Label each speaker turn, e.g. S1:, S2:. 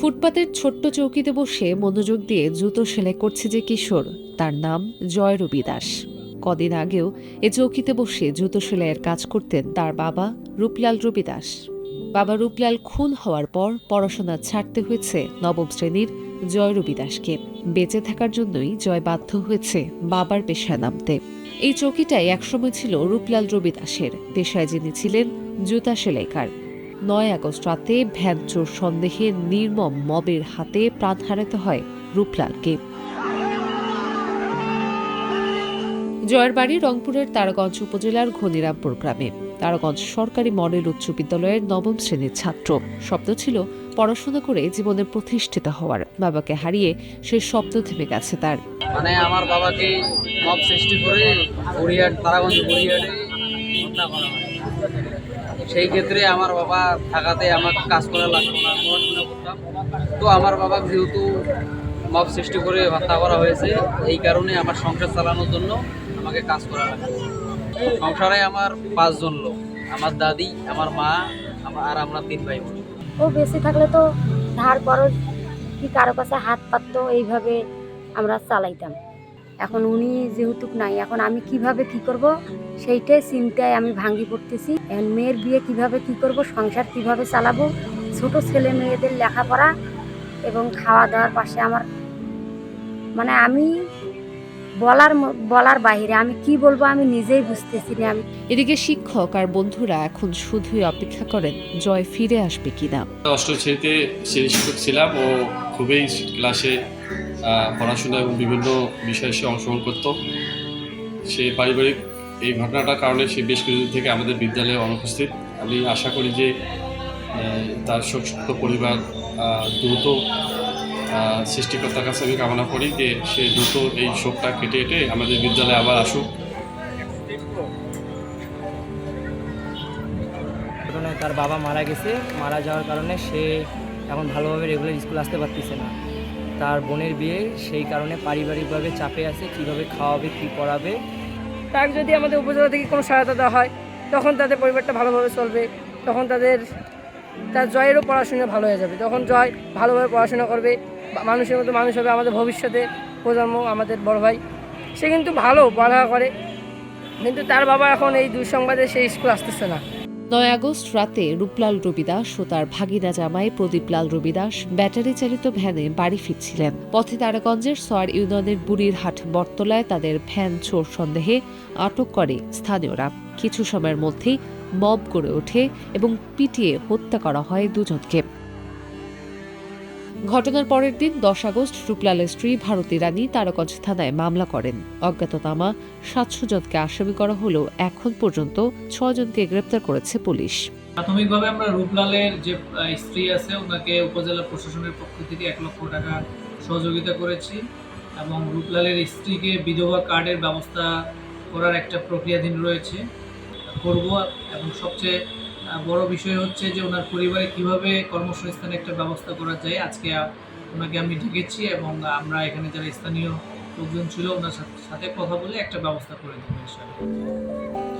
S1: ফুটপাতের ছোট্ট চৌকিতে বসে মনোযোগ দিয়ে জুতো সেলাই করছে যে কিশোর, তার নাম জয় রবি দাস। কদিন আগেও এ চৌকিতে বসে জুতো সেলাইয়ের কাজ করতেন তার বাবা রূপলাল রবি দাস। বাবা রূপলাল খুন হওয়ার পর পড়াশোনা ছাড়তে হয়েছে নবম শ্রেণির জয় রবি দাসকে। বেঁচে থাকার জন্যই জয় বাধ্য হয়েছে বাবার পেশায় নামতে। এই চৌকিটাই একসময় ছিল রূপলাল রবি দাসের, পেশায় যিনি ছিলেন জুতা সেলাইকার। নয় আগস্ট রাতে ভ্যান চোর সন্দেহে নির্মম মবের হাতে প্রাণ হারাতে হয় রূপলালকে। জয়ের বাড়ি রংপুরের তারাগঞ্জ উপজেলার ঘনিরামপুর গ্রামে। তারাগঞ্জ সরকারি মডেল উচ্চ বিদ্যালয়ের নবম শ্রেণির ছাত্র। স্বপ্ন ছিল পড়াশোনা করে জীবনে প্রতিষ্ঠিত হওয়ার। বাবাকে হারিয়ে সে স্বপ্ন থেমে গেছে তার।
S2: মানে আমার বাবাকে মব সৃষ্টি করে গড়িয়াট তারাগঞ্জ গড়িয়াটে হত্যা করা হয়। সেই ক্ষেত্রে আমার বাবা থাকাতে আমার কাজ করা লাগতো না, পড়াশোনা তো আমার বাবা যেহেতু মব সৃষ্টি করে হত্যা করা হয়েছে, এই কারণে আমার সংসার চালানোর জন্য আমাকে কাজ করা লাগতো। সংসারে আমার পাঁচজন লোক, আমার দাদি, আমার মা আর আমরা তিন ভাই বোন।
S3: ও বেশি থাকলে তো ধার খরচ কি কারও কাছে হাত পাততো, এইভাবে আমরা চালাইতাম। এখন উনি যেহেতু নাই এখন আমি কীভাবে কি করব সেইটাই চিন্তায় আমি ভাঙ্গি পড়তেছি। এখন মেয়ের বিয়ে কীভাবে কি করব সংসার কীভাবে চালাবো ছোট ছেলে মেয়েদের লেখাপড়া এবং খাওয়া দাওয়ার পাশে আমার মানে আমি বলার বলার বাইরে আমি কি বলব আমি নিজেই বুঝতেছি না। আমি
S1: এদিকে শিক্ষক আর বন্ধুরা এখন শুধুই অপেক্ষা করেন জয় ফিরে আসবে কিনা।
S4: অষ্টম শ্রেণীতে শ্রেণি শিক্ষক ছিলাম ও খুবই ক্লাসে পড়াশোনা এবং বিভিন্ন বিষয়ে সে অংশগ্রহণ করত। সে পারিবারিক এই ঘটনাটার কারণে সে বেশ কিছুদিন থেকে আমাদের বিদ্যালয়ে অনুপস্থিত। আমি আশা করি যে তার শোকসুক্ত পরিবার দ্রুত সৃষ্টিকর্তার কাছে আমি কামনা করি যে সে দ্রুত এই শোকটা কেটে কেটে আমাদের বিদ্যালয়ে আবার আসুক।
S5: তার বাবা মারা গেছে। মারা যাওয়ার কারণে সে এখন ভালোভাবে রেগুলার স্কুল আসতে পারতেছে না। তার বোনের বিয়ে, সেই কারণে পারিবারিকভাবে চাপে আছে, কীভাবে খাওয়াবে, কী পড়াবে।
S6: তার যদি আমাদের উপজেলা থেকে কোনো সহায়তা দেওয়া হয়, তখন তাদের পরিবারটা ভালোভাবে চলবে, তখন তাদের, তার জয়েরও পড়াশোনা ভালো হয়ে যাবে। তখন জয় ভালোভাবে পড়াশোনা করবে মানুষের মতো মানুষ হবে আমাদের ভবিষ্যতে প্রজন্ম, আমাদের বড় ভাই, সে কিন্তু ভালো পড়ালেখা করে, কিন্তু তার বাবা এখন এই দুঃসংবাদে সে স্কুল আসতেছে না।
S1: নয় আগস্ট রাতে রূপলাল রবিদাস ও তার ভাগিনা জামাই প্রদীপলাল রবিদাস ব্যাটারি চালিত ভ্যানে বাড়ি ফিরছিলেন। পথে তারাগঞ্জের সয়ার ইউনিয়নের বুড়িরহাট বটতলায় তাদের ভ্যান চোর সন্দেহে আটক করে স্থানীয়রা। কিছু সময়ের মধ্যেই মব গড়ে ওঠে এবং পিটিয়ে হত্যা করা হয় দুজনকে। ঘটনার পরের দিন দশ আগস্ট রূপলালের স্ত্রী ভারতী রানী তারাগঞ্জ থানায় মামলা করেন। অজ্ঞাতনামা সাতশো জনকে আসামি করা হলেও এখন পর্যন্ত ছজনকে গ্রেপ্তার করেছে পুলিশ।
S7: প্রাথমিকভাবে আমরা রূপলালের যে স্ত্রী আছে ওনাকে উপজেলা প্রশাসনের পক্ষ থেকে এক লক্ষ টাকা সহযোগিতা করেছি এবং রূপলালের স্ত্রীকে বিধবা কার্ডের ব্যবস্থা করার একটা প্রক্রিয়াধীন রয়েছে। করব এবং সবচেয়ে বড় বিষয় হচ্ছে যে ওনার পরিবারে কীভাবে কর্মসংস্থানে একটা ব্যবস্থা করা যায়, আজকে ওনাকে আমি ডেকেছি এবং আমরা এখানে যারা স্থানীয় লোকজন ছিল ওনার সাথে- কথা বলে একটা ব্যবস্থা করে দেবো